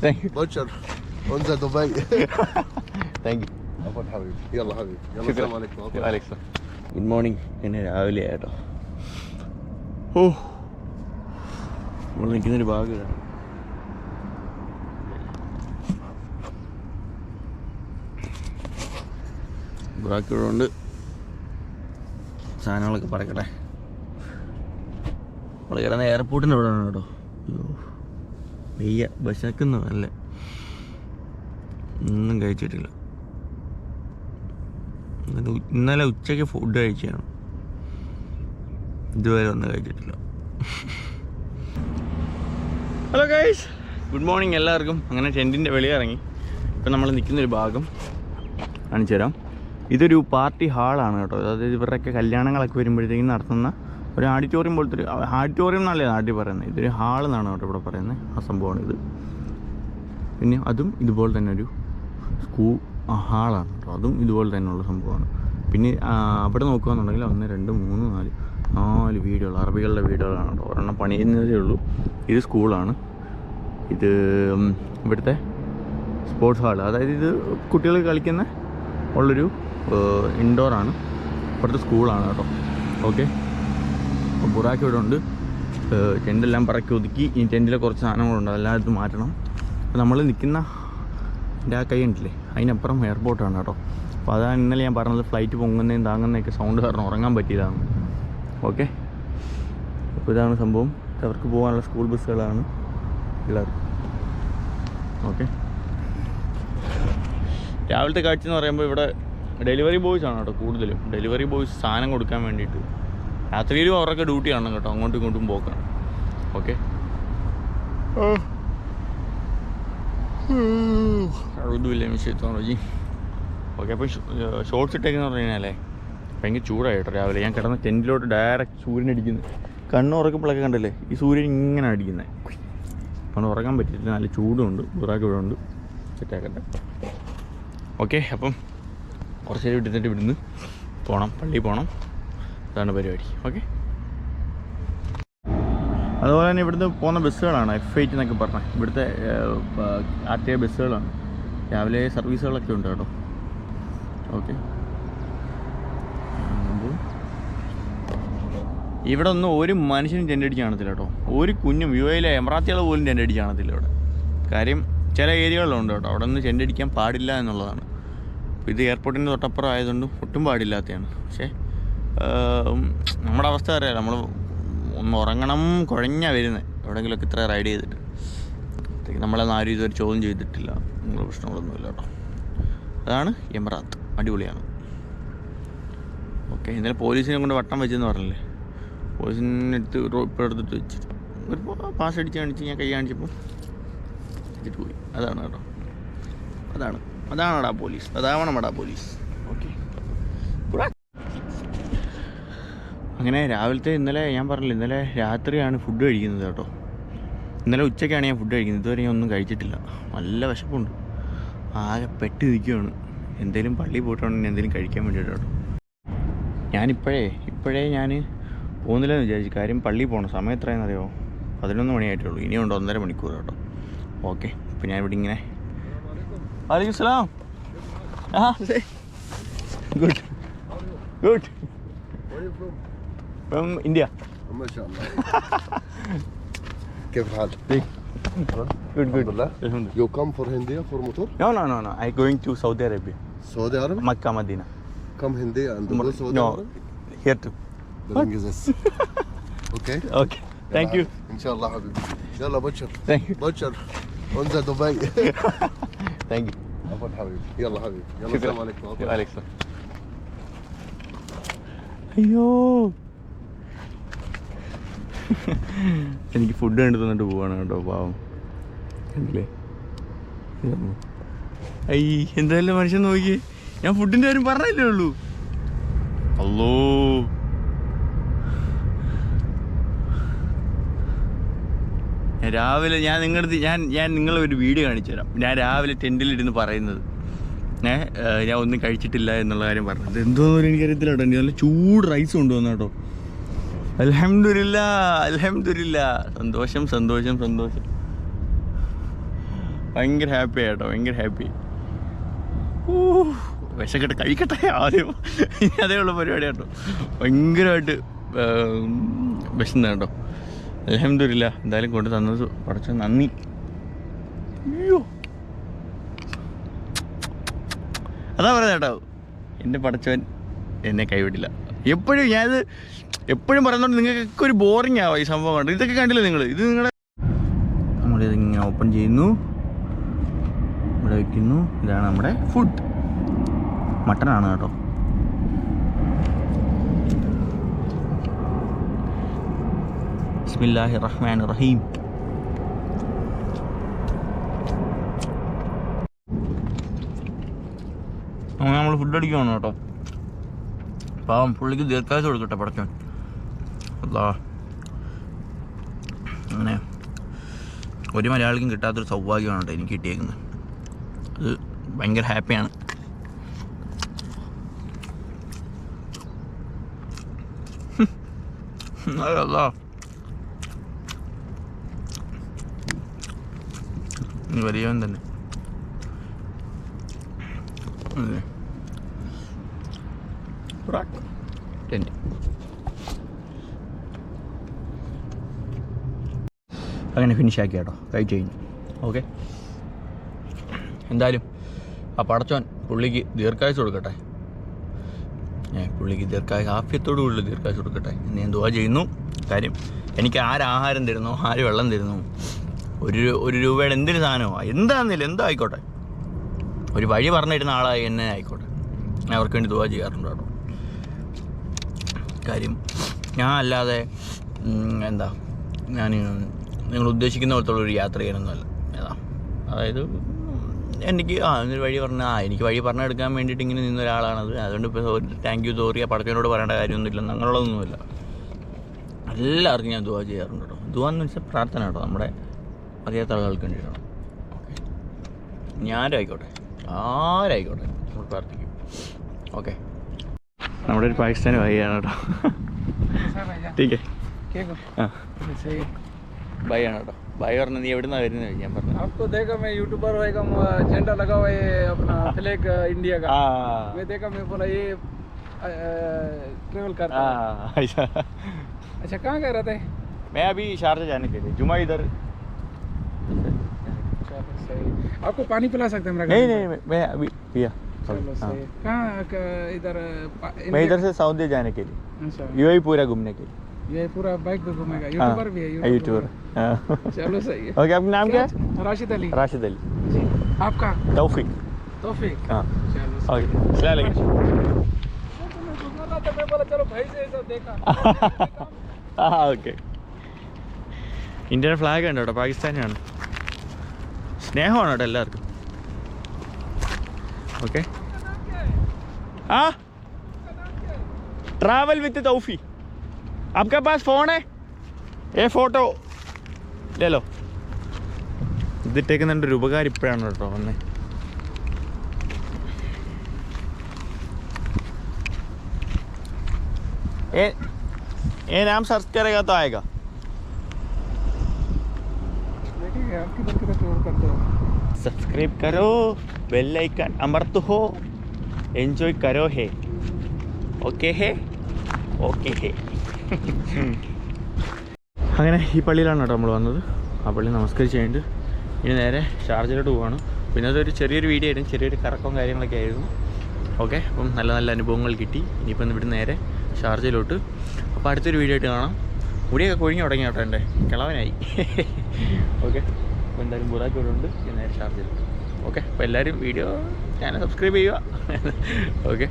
thank you بشر انزل دبي thank you عفوا حبيبي يلا حبيبي يلا السلام عليكم Alexa good morning എന്നെ രാവിലെ ആയിട്ടോ ഓ നമ്മൾ നിൽക്കുന്നൊരു ഭാഗമാണ് ബാക്കിയുള്ളതുകൊണ്ട് സാധനങ്ങളൊക്കെ പറക്കട്ടെ നമ്മൾ കിടന്ന എയർപോർട്ടിൻ്റെ അവിടെ ആണ് കേട്ടോ അയ്യോ വെയ്യ വിശക്കുന്നു അല്ല? ഒന്നും കഴിച്ചിട്ടില്ല. ഇന്നലെ ഉച്ചയ്ക്ക് ഫുഡ് കഴിച്ചാണ് ഇതുവരെ ഒന്നും കഴിച്ചിട്ടില്ല. ഹലോ ഗൈസ് ഗുഡ് മോർണിംഗ് എല്ലാവർക്കും. അങ്ങനെ ടെന്റിന്റെ വെളിയിറങ്ങി ഇപ്പം നമ്മൾ നിൽക്കുന്നൊരു ഭാഗം കാണിച്ചു തരാം ഇതൊരു പാർട്ടി ഹാളാണ് കേട്ടോ. അതായത് ഇവരുടെയൊക്കെ കല്യാണങ്ങളൊക്കെ വരുമ്പോഴത്തേക്കും നടത്തുന്ന ഒരു ആഡിറ്റോറിയം പോലത്തെ ഒരു ആഡിറ്റോറിയം എന്നല്ലേ നാട്ടിൽ പറയുന്നത്. ഇതൊരു ഹാൾ എന്നാണ് കേട്ടോ ഇവിടെ പറയുന്നത്. ആ സംഭവമാണ് ഇത്. പിന്നെ അതും ഇതുപോലെ തന്നെ ഒരു സ്കൂ ഹാളാണ് കേട്ടോ. അതും ഇതുപോലെ തന്നെയുള്ള സംഭവമാണ്. പിന്നെ അവിടെ നോക്കുകയാണെന്നുണ്ടെങ്കിൽ ഒന്ന് രണ്ട് മൂന്ന് നാല് നാല് വീടുകൾ അറബികളുടെ വീടുകളാണ് കേട്ടോ. ഒരെണ്ണം പണിയുന്നതേ ഉള്ളൂ. ഇത് സ്കൂളാണ്. ഇത് ഇവിടുത്തെ സ്പോർട്സ് ഹാൾ അതായത് ഇത് കുട്ടികൾ കളിക്കുന്ന ഉള്ളൊരു ഇൻഡോറാണ് ഇപ്പോഴത്തെ സ്കൂളാണ് കേട്ടോ. ഓക്കെ ബുറാക്ക് ഇവിടെ ഉണ്ട്. ടെന്റെല്ലാം പറക്കി ഒതുക്കി. ഈ ടെന്റിലെ കുറച്ച് സാധനങ്ങളുണ്ട്. അതെല്ലാം ഇത് മാറ്റണം. നമ്മൾ നിൽക്കുന്ന എന്റെ ആ കൈ ഉണ്ടല്ലേ അതിനപ്പുറം എയർപോർട്ടാണ് കേട്ടോ. അപ്പോൾ അതാണ് ഇന്നലെ ഞാൻ പറഞ്ഞത് ഫ്ലൈറ്റ് പൊങ്ങുന്നതും താങ്ങുന്നതൊക്കെ സൗണ്ട് കാരണം ഉറങ്ങാൻ പറ്റിയതാണ് ഓക്കെ അപ്പോൾ ഇതാണ് സംഭവം. അവർക്ക് പോകാനുള്ള സ്കൂൾ ബസ്സുകളാണ് പിള്ളേർക്ക്. ഓക്കെ രാവിലത്തെ കാഴ്ച എന്ന് പറയുമ്പോൾ ഇവിടെ ഡെലിവറി ബോയ്സ് ആണ് കേട്ടോ കൂടുതലും. ഡെലിവറി ബോയ്സ് സാധനം കൊടുക്കാൻ വേണ്ടിയിട്ട്. രാത്രിയിലും അവരൊക്കെ ഡ്യൂട്ടി ആണ് കേട്ടോ അങ്ങോട്ടും ഇങ്ങോട്ടും പോക്കാണ് ഓക്കെ? ഓക്കെ അപ്പോൾ ഷോർട്സ് ഇട്ടേക്കെന്ന് പറഞ്ഞു കഴിഞ്ഞാലേ ഭയങ്കര ചൂടായി കേട്ടോ രാവിലെ. ഞാൻ കിടന്ന ടെന്റിലോട്ട് ഡയറക്റ്റ് സൂര്യൻ അടിക്കുന്നത് കണ്ണ് ഉറക്കപ്പോഴൊക്കെ കണ്ടല്ലേ ഈ സൂര്യൻ ഇങ്ങനെ അടിക്കുന്നത് അപ്പം ഉറങ്ങാൻ പറ്റിയിട്ടില്ല നല്ല ചൂടുണ്ട് ബുറാക്ക് ഇവിടെ ഉണ്ട്. സെറ്റാക്കട്ടെ ഓക്കെ അപ്പം കുറച്ച് നേരം ഇട്ടിട്ട് ഇവിടുന്ന് പോകണം പള്ളിയിൽ പോകണം അതാണ് പരിപാടി ഓക്കെ? അതുപോലെ തന്നെ ഇവിടുന്ന് പോകുന്ന ബസ്സുകളാണ് എഫ് എയ്റ്റ് എന്നൊക്കെ പറഞ്ഞാൽ ഇവിടുത്തെ ആർ ടി ഐ ബസ്സുകളാണ്. രാവിലെ സർവീസുകളൊക്കെ ഉണ്ട് കേട്ടോ. ഓക്കെ. ഇവിടെ ഒന്നും ഒരു മനുഷ്യനും ടെന്റ് അടിച്ച് കാണത്തില്ല കേട്ടോ. ഒരു കുഞ്ഞും യു എയിലെ എമറാത്തികൾ പോലും ടെന്റ് അടിച്ച് കാണത്തില്ല ഇവിടെ. കാര്യം ചില ഏരിയകളിലുണ്ട് കേട്ടോ. അവിടെ നിന്ന് ടെന്റ് അടിക്കാൻ പാടില്ല എന്നുള്ളതാണ്. അപ്പോൾ ഇത് എയർപോർട്ടിന്റെ തൊട്ടപ്പുറം ആയതുകൊണ്ട് ഒട്ടും പാടില്ലാത്തതാണ് പക്ഷേ നമ്മുടെ അവസ്ഥ അറിയാം നമ്മൾ ഒന്ന് ഉറങ്ങണം കുഴഞ്ഞ വരുന്നത് എവിടെയെങ്കിലുമൊക്കെ ഇത്ര റൈഡ് ചെയ്തിട്ട്. അപ്പോഴത്തേക്ക് നമ്മളെന്ന് ആരും ഇതുവരെ ചോദ്യം ചെയ്തിട്ടില്ല. നിങ്ങൾ പ്രശ്നങ്ങളൊന്നുമില്ല കേട്ടോ. അതാണ് എമറാത്ത്. അടിപൊളിയാണ്. ഓക്കെ ഇന്നലെ പോലീസിനെ കൊണ്ട് വട്ടം വെച്ചെന്ന് പറഞ്ഞില്ലേ? പോലീസിനെ എടുത്ത് റോ- ഇപ്പോൾ എടുത്തിട്ട് വെച്ചു ഒരു പാസ് അടിച്ച് കാണിച്ച് ഞാൻ കൈ കാണിച്ചപ്പോൾ വെച്ചിട്ട് പോയി. അതാണ് കേട്ടോ. അതാണ്. അതാണടാ പോലീസ്. അതാവണമടാ പോലീസ്. ഓക്കെ. അങ്ങനെ രാവിലത്തെ ഇന്നലെ ഞാൻ പറഞ്ഞില്ല ഇന്നലെ രാത്രിയാണ് ഫുഡ് കഴിക്കുന്നത് കേട്ടോ. ഇന്നലെ ഉച്ചയ്ക്കാണ് ഞാൻ ഫുഡ് കഴിക്കുന്നത്. ഇതുവരെ ഞാൻ ഒന്നും കഴിച്ചിട്ടില്ല. നല്ല വിശപ്പുണ്ട്. ആകെ പെട്ട് നിൽക്കുകയാണ് എന്തേലും പള്ളി പോയിട്ടുണ്ടെങ്കിൽ എന്തെങ്കിലും കഴിക്കാൻ വേണ്ടിയിട്ട് കേട്ടോ. ഞാനിപ്പോഴേ ഇപ്പോഴേ ഞാൻ പോകുന്നില്ലെന്ന് വിചാരിച്ചു കാര്യം പള്ളി പോകണം സമയം എത്രയെന്നറിയോ പതിനൊന്ന് മണിയായിട്ടേ ഉള്ളൂ ഇനിയുണ്ട് ഒന്നര മണിക്കൂർ കേട്ടോ. ഓക്കെ. അപ്പോൾ ഞാൻ ഇവിടെ ഇങ്ങനെ Alaikum salam. Yeah. Good. Good. Where are you from? From India. Oh, MashaAllah. good, good. You come for Hindi for motor? No, no, no, no. I going to Saudi Arabia. Saudi Arabia? Makkah, Medina. Come Hindi and go Saudi no. Arabia? Here too. What? okay. Okay. Thank you. Inshallah, Habib. Inshallah, Butcher. Thank you. Butcher. On Dubai. Thank you. عفوا حبيبي يلا حبيبي يلا السلام عليكم Alexa അയ്യോ എനിക്ക് food കണ്ടു തന്നിട്ട് പോവാണ് കേട്ടോ പാവം കണ്ടില്ലേ ഇതൊന്ന്. I എന്തായാലും മനുഷ്യൻ നോക്കിയേ ഞാൻ ഫുഡിന്റെ കാര്യം പറഞ്ഞല്ലേ ഉള്ളൂ അല്ലോ രാവിലെ ഞാൻ നിങ്ങളുടെ ഞാൻ ഞാൻ നിങ്ങളെ ഒരു വീഡിയോ കാണിച്ചു തരാം ഞാൻ രാവിലെ ടെന്റിലിരുന്ന് പറയുന്നത്. ഏഹ് ഞാൻ ഒന്നും കഴിച്ചിട്ടില്ല എന്നുള്ള കാര്യം പറഞ്ഞത് എന്തോന്നും എനിക്കറിയത്തില്ല കേട്ടോ. എനിക്ക് നല്ല ചൂട് റൈസ് കൊണ്ടുവന്നു കേട്ടോ. അലഹമില്ല അലഹമില്ല സന്തോഷം സന്തോഷം സന്തോഷം. ഭയങ്കര ഹാപ്പി ആയിട്ടോ ഭയങ്കര ഹാപ്പി വിശക്കട്ടെ കഴിക്കട്ടെ ആദ്യം. അതേ ഉള്ള പരിപാടി കേട്ടോ. ഭയങ്കരമായിട്ട് വിശന്ന കേട്ടോ. അലഹമില്ല എന്തായാലും കൊണ്ട് തന്നത് കുറച്ച് നന്ദി. അയ്യോ. അതാ പറയുന്നത് കേട്ടോ എന്റെ പഠിച്ചവൻ എന്നെ കൈവിടില്ല. എപ്പോഴും ഞാനത് എപ്പോഴും പറയുന്നുണ്ട് നിങ്ങൾക്കൊക്കെ ഒരു ബോറിംഗ് ആവാം ഈ സംഭവം കണ്ടത് ഇതൊക്കെ കണ്ടില്ല നിങ്ങൾ ഇത് നിങ്ങളുടെ നമ്മളിത് ഇങ്ങനെ ഓപ്പൺ ചെയ്യുന്നു. ഇവിടെ വയ്ക്കുന്നു ഇതാണ് നമ്മുടെ ഫുഡ് മട്ടനാണ് കേട്ടോ. ബിസ്മില്ലാഹി റഹ്മാൻ റഹീം അങ്ങനെ നമ്മൾ ഫുഡ് അടിക്കുകയാണ് കേട്ടോ. പാവം പുള്ളിക്ക് ദീർഘായുസ് കൊടുക്കട്ടെ പടച്ചോൻ. അല്ലാ അങ്ങനെ ഒരു മലയാളിക്കും കിട്ടാത്തൊരു സൗഭാഗ്യമാണ് കേട്ടോ എനിക്ക് കിട്ടിയേക്കുന്നത്. അത് ഭയങ്കര ഹാപ്പിയാണ്. അല്ലാ വലിയവൻ തന്നെ. ടെന്റ് അങ്ങനെ ഫിനിഷ് ആക്കി കേട്ടോ കഴിച്ചു കഴിഞ്ഞു ഓക്കെ എന്തായാലും ആ പടച്ചോൻ പുള്ളിക്ക് ദീർഘായുസ് കൊടുക്കട്ടെ ഏ പുള്ളിക്ക് ദീർഘായ ആഫ്യത്തോടു കൂടി ദീർഘായുസ് കൊടുക്കട്ടെ എന്ന് ഞാൻ ദുവാ ചെയ്യുന്നു. കാര്യം എനിക്ക് ആരാഹാരം തരുന്നു? ആര് വെള്ളം തരുന്നു? ഒരു ഒരു രൂപയുടെ എന്തൊരു സാധനമോ? എന്താണെന്നില്ല എന്തോ ആയിക്കോട്ടെ ഒരു വഴി പറഞ്ഞിരുന്ന ആളായി എന്നെ ആയിക്കോട്ടെ. ഞാൻ അവർക്ക് വേണ്ടി ദുവാ ചെയ്യാറുണ്ട് കേട്ടോ. കാര്യം ഞാൻ അല്ലാതെ എന്താ ഞാൻ നിങ്ങൾ ഉദ്ദേശിക്കുന്ന പോലത്തുള്ള ഒരു യാത്ര ചെയ്യണമെന്നല്ല ഏതാ അതായത് എനിക്ക് ആ എന്നൊരു വഴി പറഞ്ഞ ആ എനിക്ക് വഴി പറഞ്ഞെടുക്കാൻ വേണ്ടിയിട്ട് ഇങ്ങനെ നിന്ന ഒരാളാണത്. അതുകൊണ്ട് ഇപ്പോൾ താങ്ക് യു സോറി ആ പടത്തിനോട് പറയേണ്ട കാര്യമൊന്നുമില്ല അങ്ങനെയുള്ളതൊന്നുമില്ല. എല്ലാവർക്കും ഞാൻ ദുവാ ചെയ്യാറുണ്ട് കേട്ടോ. ദുവാ എന്ന് വെച്ചാൽ പ്രാർത്ഥന കേട്ടോ. നമ്മുടെ അറിയാത്ത ആളുകൾക്ക് വേണ്ടിയിട്ടാണ് ഓക്കെ ഞാനായിക്കോട്ടെ ആരായിക്കോട്ടെ നമ്മൾ പ്രാർത്ഥിക്കും ഓക്കെ നമ്മുടെ ഒരു പാകിസ്ഥാനി ഭായിയാണ് കേട്ടോ ടീക്കേ क्या को ആ सही ഭായിയാണ് കേട്ടോ ഭായി പറഞ്ഞു നീ എവിടുന്നാ വരുന്നത് ഞാൻ പറഞ്ഞു आपको देखा मैं यूट्यूबर होएगा म- झंडा लगा हुआ है अपना फ्लैग इंडिया का ആ मैं देखा मैं बोला ये ट्रेवल करता ആ है ऐसा अच्छा कहाँ गए रहते मैं अभी शारजा जाने के लिए जुमा इधर चलो सही आपको पानी पिला सकते हैं मेरा नहीं गाड़ी नहीं मैं- मैं अभी पिया चलो हाँ। सही कहाँ क- इधर पा- मैं इंडिया- इधर से सऊदी जाने के लिए अच्छा यूएई पूरा घूमने के लिए ये पूरा बाइक पे घूमेगा हाँ, यूट्यूबर भी है यूट्यूबर हाँ। चलो सही है ओके आपका नाम क्या है राशिद अली राशिद अली जी आपका तौफिक तौफीक हाँ चलो ओके सलाम अलैकुम मैं बोला चलो भाई से ये सब देखा ആ ഓക്കെ ഇന്ത്യൻ ഫ്ലാഗ് ഉണ്ട് കേട്ടോ പാകിസ്ഥാനിയാണ് സ്നേഹമാണ് കേട്ടോ എല്ലാവർക്കും ഓക്കെ ആ ट्रैवल विथ तौफी आपके पास फ़ोन है ये ഫോട്ടോ ലേലോ ഇതിട്ടേക്കുന്നുണ്ട് ഒരു ഉപകാരം ഇപ്പോഴാണ് കേട്ടോ വന്നേ ये ये नाम सर्च करेगा तो आएगा किधर किधर टूर करते हो सब्सक्राइब करो बेल आइकन अमर्त हो एंजॉय करो है ഓക്കെ ഹേ ഓക്കെ ഹേ അങ്ങനെ ഈ പള്ളിയിലാണ് കേട്ടോ നമ്മൾ വന്നത് ആ പള്ളി നമസ്കരിച്ച് കഴിഞ്ഞിട്ട് ഇനി നേരെ ഷാർജയിലോട്ട് പോവാണ് പിന്നെ അതൊരു ചെറിയൊരു വീഡിയോ ആയിരുന്നു ചെറിയൊരു കറക്കവും കാര്യങ്ങളൊക്കെ ആയിരുന്നു ഓക്കെ അപ്പം നല്ല നല്ല അനുഭവങ്ങൾ കിട്ടി ഇനിയിപ്പം ഇവിടെ നേരെ ഷാർജയിലോട്ട് അപ്പോൾ അടുത്തൊരു വീഡിയോ ആയിട്ട് കാണാം മുടിയൊക്കെ കൊഴിഞ്ഞു തുടങ്ങി കേട്ടോ എൻ്റെ കിളവനായി ഓക്കെ അപ്പോൾ എന്തായാലും ബുറാക്ക് ഇവിടെ ഉണ്ട്. ഞാൻ നേരെ ചെയ്തു ഓക്കെ അപ്പോൾ എല്ലാവരും വീഡിയോ ചാനൽ സബ്സ്ക്രൈബ് ചെയ്യുക. ഓക്കെ